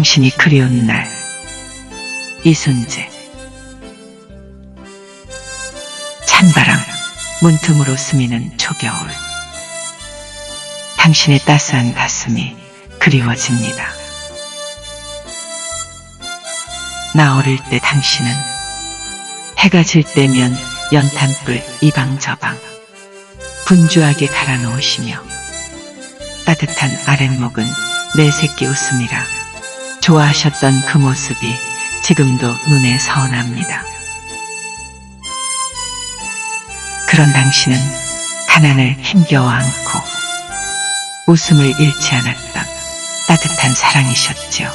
당신이 그리운 날. 이순재. 찬바람 문틈으로 스미는 초겨울. 당신의 따스한 가슴이 그리워집니다. 나 어릴 때 당신은 해가 질 때면 연탄불 이방저방 분주하게 갈아 놓으시며 따뜻한 아랫목은 내 새끼 웃음이라 좋아하셨던 그 모습이 지금도 눈에 선합니다. 그런 당신은 가난을 힘겨워 안고 웃음을 잃지 않았던 따뜻한 사랑이셨지요.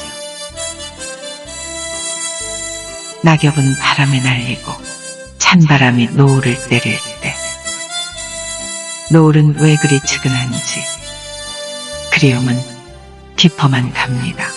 낙엽은 바람에 날리고 찬바람이 노을을 때릴 때 노을은 왜 그리 측은한지 그리움은 깊어만 갑니다.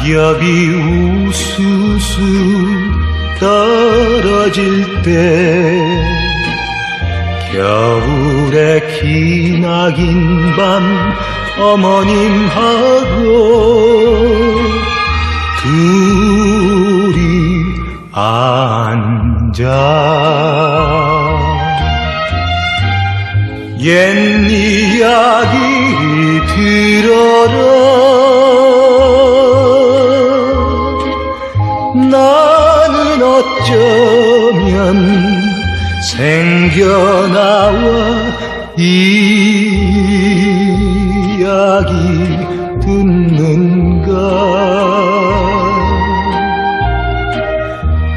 낙엽이 우수수 떨어질 때 겨울의 기나긴 밤 어머님하고 둘이 앉아 옛 이야기 들어라 어쩌면 생겨나와 이야기 듣는가?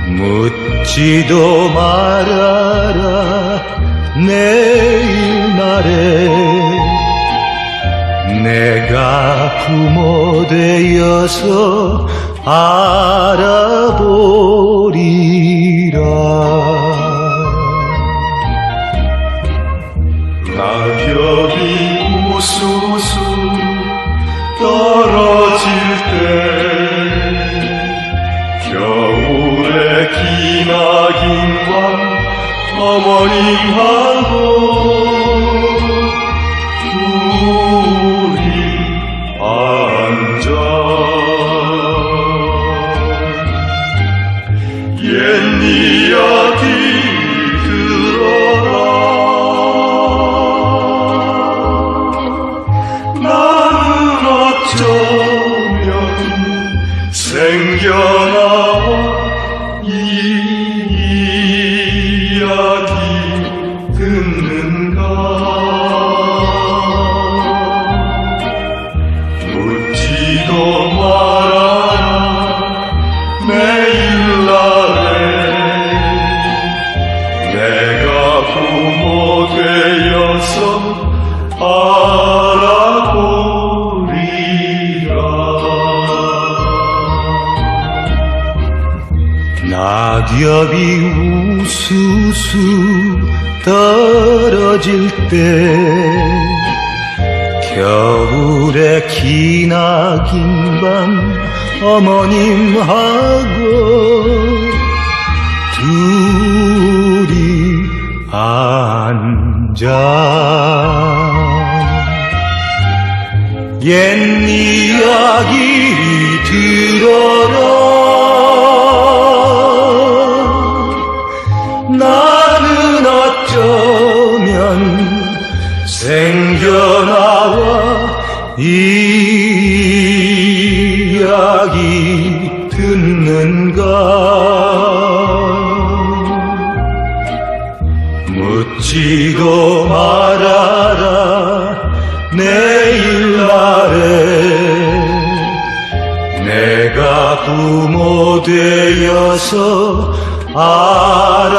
묻지도 말아라 내일 날에. 내가 부모 되어서 알아보리라. 낙엽이 우수수 떨어질 때 겨울의 기나긴 밤 어머님 하고 생겨나와 이 이야기 듣는가? 묻지도 말아라 내일 날에. 내가 부모 되어서 알아보 낙엽이 우수수 떨어질 때 겨울의 기나긴 밤 어머님하고 둘이 앉아 옛 이야기 들어라 이야기 듣는가? 묻지도 말아라 내일 날에 내가 부모 되어서 알아보리라